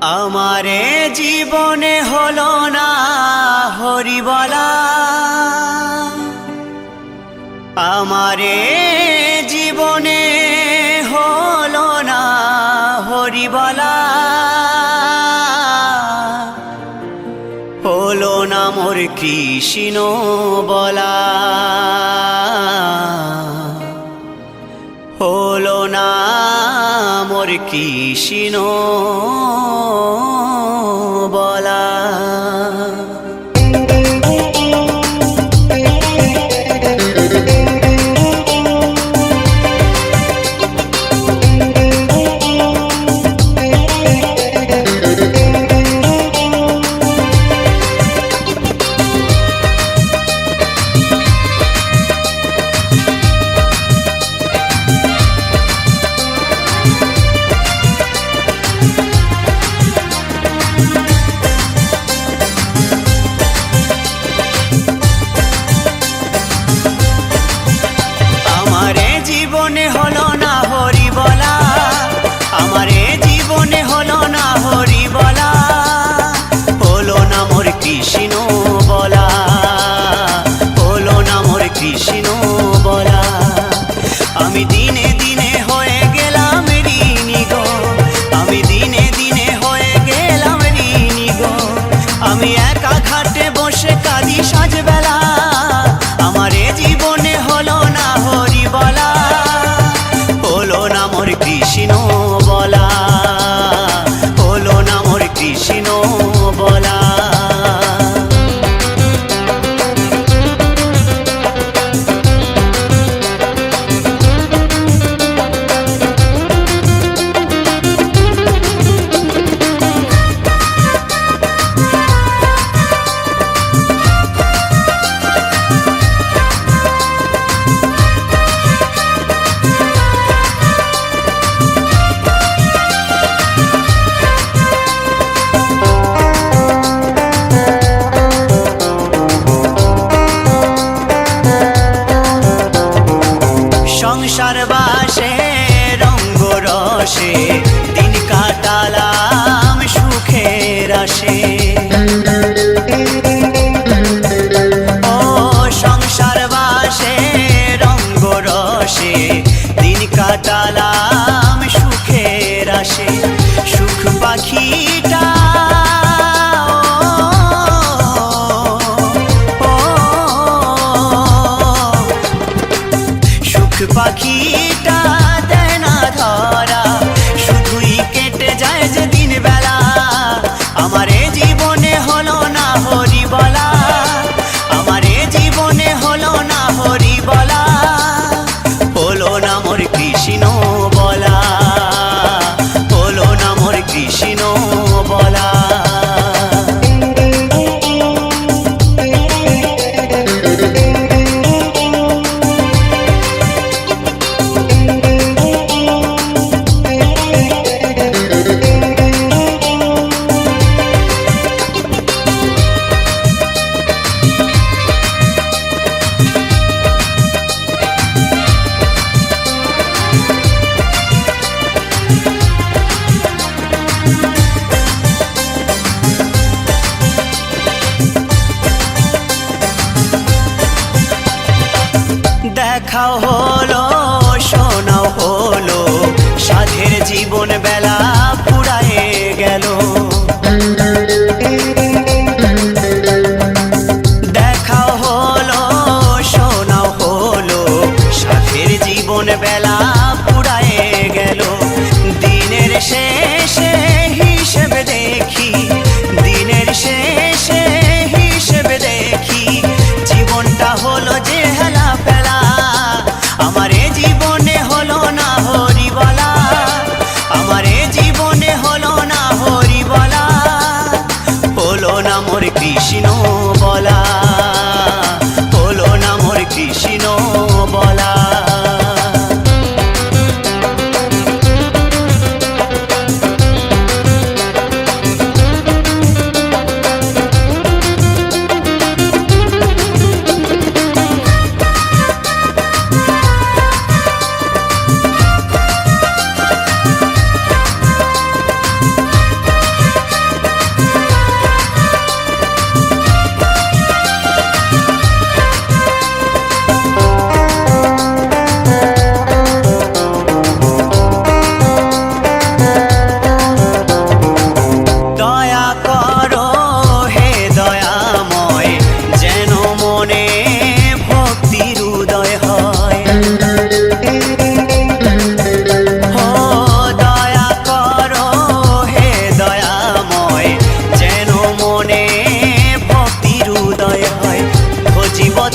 আমারে জীবনে হলো না হরিবলা। আমারে জীবনে হলো না হরিবলা। হলো না মোর কৃষ্ণ বলা কি শিনো দেখা হলো শোনা হলো সাধের জীবন বেলা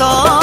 todo.